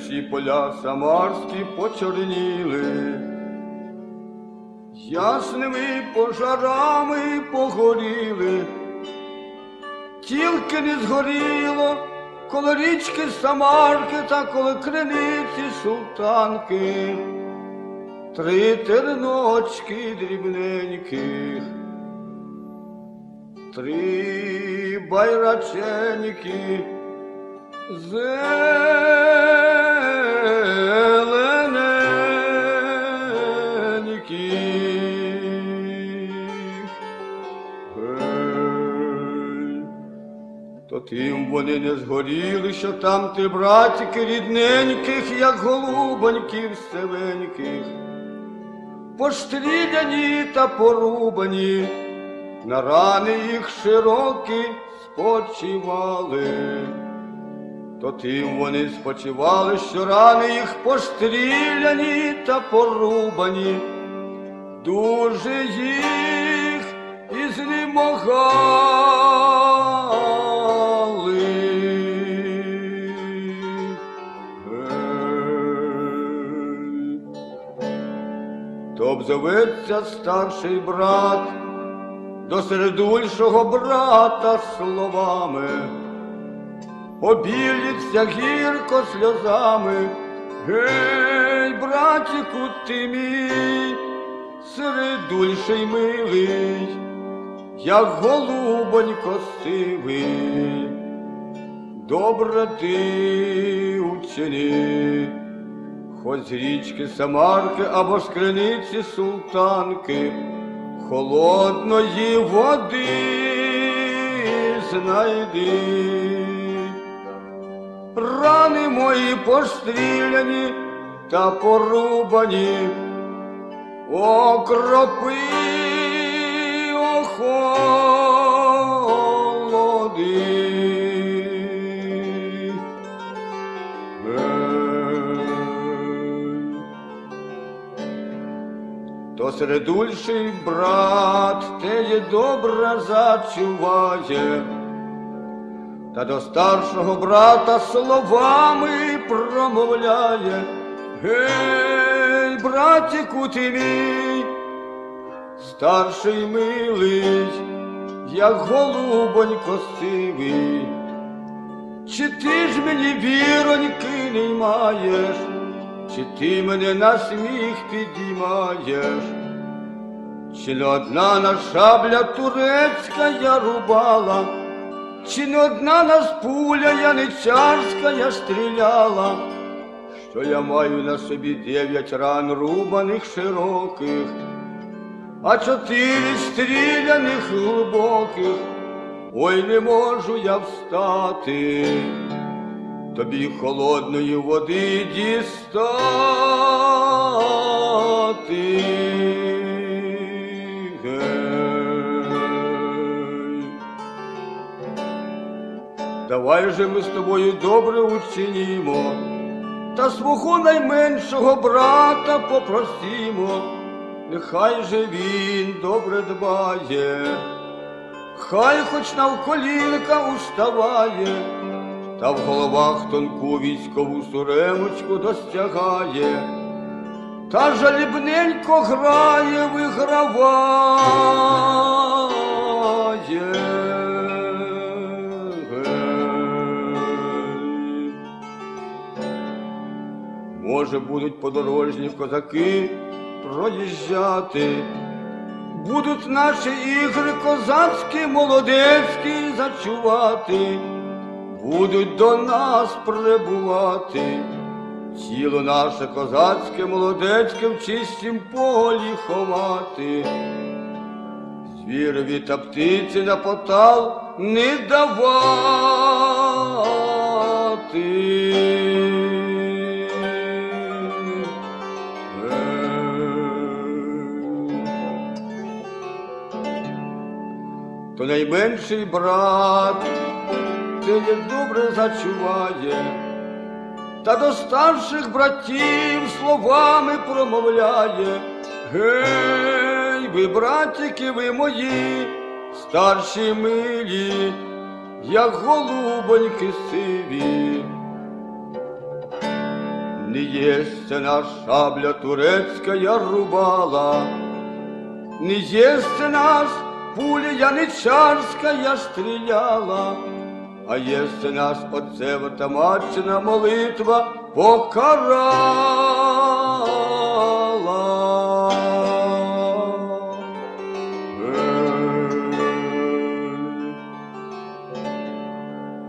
всі поля самарські почорніли, ясними пожарами погоріли, тільки не згоріло коло річки Самарки та коло криниці султанки, три терночки дрібненьких, три байраченьки зелененьких. То тим вони не згоріли, що там ти братики рідненьких, як голубоньків севеньких, постріляні та порубані, на рани їх широкі спочивали. То тим вони спочивали, що рани їх постріляні та порубані, дуже їх і знемогали. Гей. То обзоветься старший брат до середульшого брата словами обіліться гірко сльозами. Гей, братіку, ти мій, середульший милий, як голубонько сивий, добре ти учини, хоч з річки Самарки або з криниці султанки, холодної води знайди. Рани мої постріляні та порубані, окропи охолоди. То середульший брат теє добре зачуває, та до старшого брата словами промовляє. Гей, братіку ти мій, старший милий, як голубонько сивий, чи ти ж мені віроньки не маєш, чи ти мене на сміх підіймаєш, чи не одна на шабля турецька я рубала, чи не одна нас пуля яничарська я стріляла, що я маю на собі дев'ять ран рубаних широких, а чотири стріляних глибоких, ой не можу я встати, тобі холодної води дістати. Давай же ми з тобою добре учинімо, та свого найменшого брата попросімо, нехай же він добре дбає, хай хоч навколінка уставає, та в головах тонку військову суремочку достягає, та жалібненько грає, виграває. Може, будуть подорожні козаки проїжджати, будуть наші ігри козацькі, молодецькі зачувати, будуть до нас прибувати. Тіло наше козацьке, молодецьке в чистім полі ховати. Звірові та птиці на потал не давати. Найменший брат ти як добре зачуває, та до старших братів словами промовляє. Гей, ви, братики, ви мої, старші милі, як голубоньки сиві. Не есть наш шабля турецкая рубала, Не есть нас пуля яничарская стреляла, А есть нас отцева матчина молитва покарала.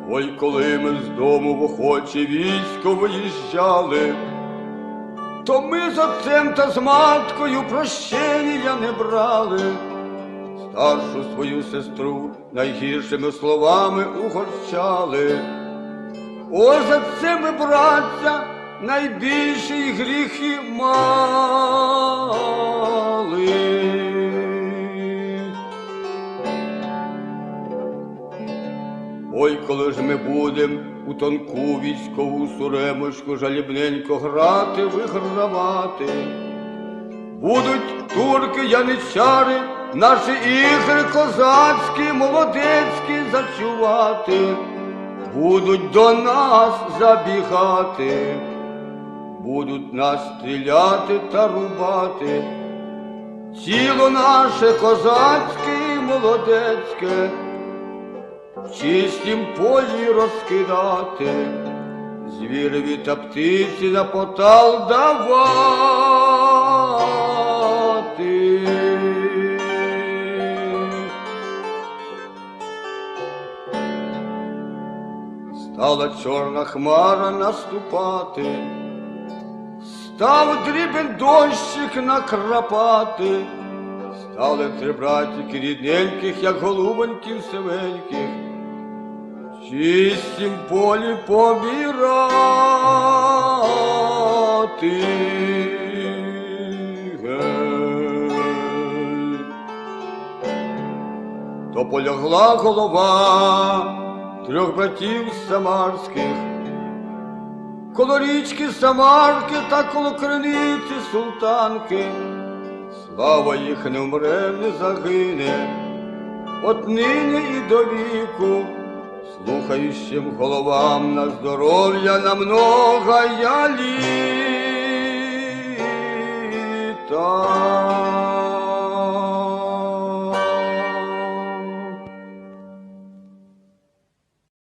Ой, коли ми з дому в охоче військо виїжджали, то ми з отцем та з маткою прощення не брали. Старшу свою сестру найгіршими словами угорчали. О, за це ми, браття, найбільші гріхи мали. Ой, коли ж ми будем у тонку військову суремочку жалібненько грати, вигравати. Будуть турки, яничари, наші ігри козацькі, молодецькі зачувати, будуть до нас забігати, будуть нас стріляти та рубати. Тіло наше козацьке і молодецьке в чистім полі розкидати, звірові та птиці на потал давати. Стала чорна хмара наступати, став дрібен дощик накрапати, стали три братіки рідненьких, як голубоньків сивеньких, в чистім полі помірати. Гей. То полягла голова трьох братів самарських, коло річки Самарки та коло криниці султанки. Слава їх не вмре, не загине, от нині і до віку, слухаючим головам на здоров'я на много я літа.